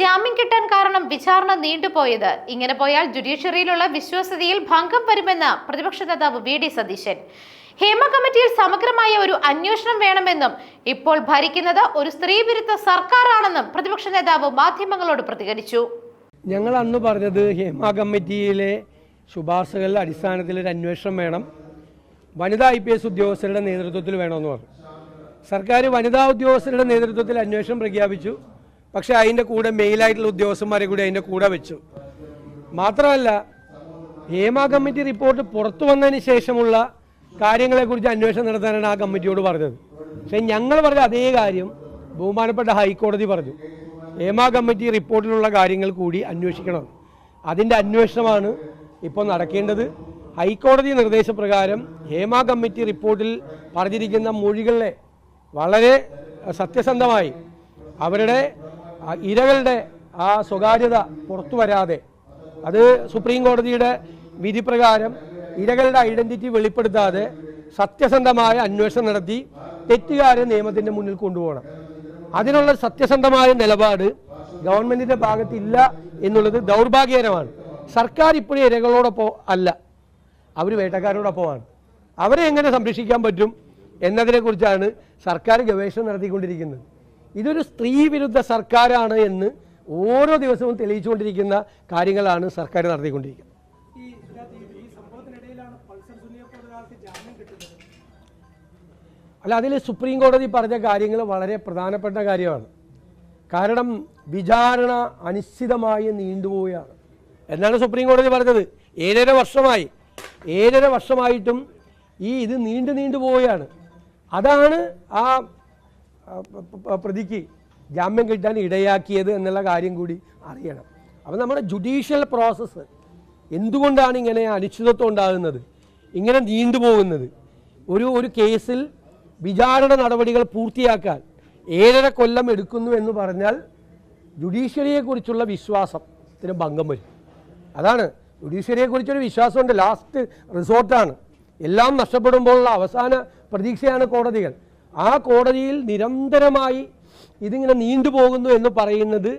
ജാമ്യം കിട്ടാൻ കാരണം വിചാരണ നീണ്ടുപോയത്. ഇങ്ങനെ പോയാൽ ജുഡീഷ്യറിയിലുള്ള വിശ്വാസ്യതയിൽ ഭംഗം വരുമെന്ന് പ്രതിപക്ഷ നേതാവ് വി ഡി സതീശൻ. ഹേമ കമ്മിറ്റിയിൽ സമഗ്രമായ ഒരു അന്വേഷണം വേണമെന്നും ഇപ്പോൾ ഭരിക്കുന്നത് ഒരു സ്ത്രീവിരുദ്ധ സർക്കാരാണെന്നും പ്രതിപക്ഷ നേതാവ് മാധ്യമങ്ങളോട് പ്രതികരിച്ചു. ഞങ്ങൾ അന്ന് പറഞ്ഞത് ഹേമ കമ്മിറ്റിയിലെ ശുപാർശകളുടെ അടിസ്ഥാനത്തിൽ ഒരു അന്വേഷണം വേണം. വനിതാ ഐ പി എസ് ഉദ്യോഗസ്ഥരുടെ നേതൃത്വത്തിൽ വേണമെന്ന് പറഞ്ഞു. സർക്കാർ വനിതാ ഉദ്യോഗസ്ഥരുടെ നേതൃത്വത്തിൽ അന്വേഷണം പ്രഖ്യാപിച്ചു. പക്ഷേ അതിന്റെ കൂടെ മെയിലായിട്ടുള്ള ഉദ്യോഗസ്ഥന്മാരെ കൂടി അതിന്റെ കൂടെ വെച്ചു. മാത്രമല്ല ഹേമ കമ്മിറ്റി റിപ്പോർട്ട് പുറത്തു വന്നതിന് ശേഷമുള്ള കാര്യങ്ങളെക്കുറിച്ച് അന്വേഷണം നടത്താനാണ് ആ കമ്മിറ്റിയോട് പറഞ്ഞത്. പക്ഷേ ഞങ്ങൾ പറഞ്ഞ അതേ കാര്യം ബഹുമാനപ്പെട്ട ഹൈക്കോടതി പറഞ്ഞു. ഹേമ കമ്മിറ്റി റിപ്പോർട്ടിലുള്ള കാര്യങ്ങൾ കൂടി അന്വേഷിക്കണം. അതിന്റെ അന്വേഷണമാണ് ഇപ്പോൾ നടക്കേണ്ടത്. ഹൈക്കോടതി നിർദ്ദേശപ്രകാരം ഹേമ കമ്മിറ്റി റിപ്പോർട്ടിൽ പറഞ്ഞിരിക്കുന്ന മൊഴികളെ വളരെ സത്യസന്ധമായി അവരുടെ ഇരകളുടെ ആ സ്വകാര്യത പുറത്തു വരാതെ അത് സുപ്രീം കോടതിയുടെ വിധിപ്രകാരം ഇരകളുടെ ഐഡന്റിറ്റി വെളിപ്പെടുത്താതെ സത്യസന്ധമായ അന്വേഷണം നടത്തി തെറ്റുകാരെ നിയമത്തിന്റെ മുന്നിൽ കൊണ്ടുപോകണം. അതിനുള്ള സത്യസന്ധമായ നിലപാട് ഗവൺമെന്റിന്റെ ഭാഗത്തില്ല എന്നുള്ളത് ദൗർഭാഗ്യകരമാണ്. സർക്കാർ ഇപ്പോഴും ഇരകളോടൊപ്പം അല്ല. അവർ വേട്ടക്കാരോടൊപ്പമാണ്. അവരെ എങ്ങനെ സംരക്ഷിക്കാൻ പറ്റും എന്നതിനെക്കുറിച്ചാണ് സർക്കാർ ഗവേഷണം നടത്തിക്കൊണ്ടിരിക്കുന്നത്. ഇതൊരു സ്ത്രീ വിരുദ്ധ സർക്കാരാണ് എന്ന് ഓരോ ദിവസവും തെളിയിച്ചുകൊണ്ടിരിക്കുന്ന കാര്യങ്ങളാണ് സർക്കാർ നടത്തിക്കൊണ്ടിരിക്കുന്നത്. അല്ല അതിൽ സുപ്രീം കോടതി പറഞ്ഞ കാര്യങ്ങൾ വളരെ പ്രധാനപ്പെട്ട കാര്യമാണ്. കാരണം വിചാരണ അനിശ്ചിതമായി നീണ്ടുപോവുകയാണ്. എന്നാണ് സുപ്രീം കോടതി പറഞ്ഞത്. ഏഴര വർഷമായി. ഏഴര വർഷമായിട്ടും ഈ ഇത് നീണ്ടു നീണ്ടു പോവുകയാണ് അതാണ് ആ പ്രതിക്ക് ജാമ്യം കിട്ടാൻ ഇടയാക്കിയത് എന്നുള്ള കാര്യം കൂടി അറിയണം. അപ്പം നമ്മുടെ ജുഡീഷ്യൽ പ്രോസസ്സ് എന്തുകൊണ്ടാണ് ഇങ്ങനെ അനിശ്ചിതത്വം ഉണ്ടാകുന്നത്? ഇങ്ങനെ നീണ്ടുപോകുന്നത് ഒരു ഒരു കേസിൽ വിചാരണ നടപടികൾ പൂർത്തിയാക്കാൻ ഏഴര കൊല്ലം എടുക്കുന്നു എന്ന് പറഞ്ഞാൽ ജുഡീഷ്യറിയെക്കുറിച്ചുള്ള വിശ്വാസത്തിന് ഭംഗം വരും. അതാണ് ജുഡീഷ്യറിയെക്കുറിച്ചൊരു വിശ്വാസമുണ്ട്. ലാസ്റ്റ് റിസോർട്ടാണ് എല്ലാം നഷ്ടപ്പെടുമ്പോഴുള്ള അവസാന പ്രതീക്ഷയാണ് കോടതികൾ. ആ കോടതിയിൽ നിരന്തരമായി ഇതിങ്ങനെ നീണ്ടുപോകുന്നു എന്ന് പറയുന്നത്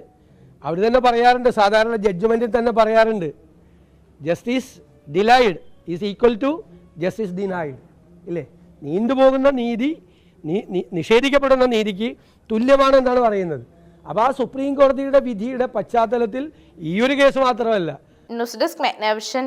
അവർ തന്നെ പറയാറുണ്ട് സാധാരണ ജഡ്ജ്മെന്റിൽ തന്നെ പറയാറുണ്ട്. Justice delayed is equal to justice denied ഇല്ലേ? നീണ്ടുപോകുന്ന നീതി നിഷേധിക്കപ്പെടുന്ന നീതിക്ക് തുല്യമാണ് എന്നാണ് പറയുന്നത്. അപ്പോൾ ആ സുപ്രീം കോടതിയുടെ വിധിയുടെ പശ്ചാത്തലത്തിൽ ഈ ഒരു കേസ് മാത്രമല്ല. News desk മെഗ്നാവിഷൻ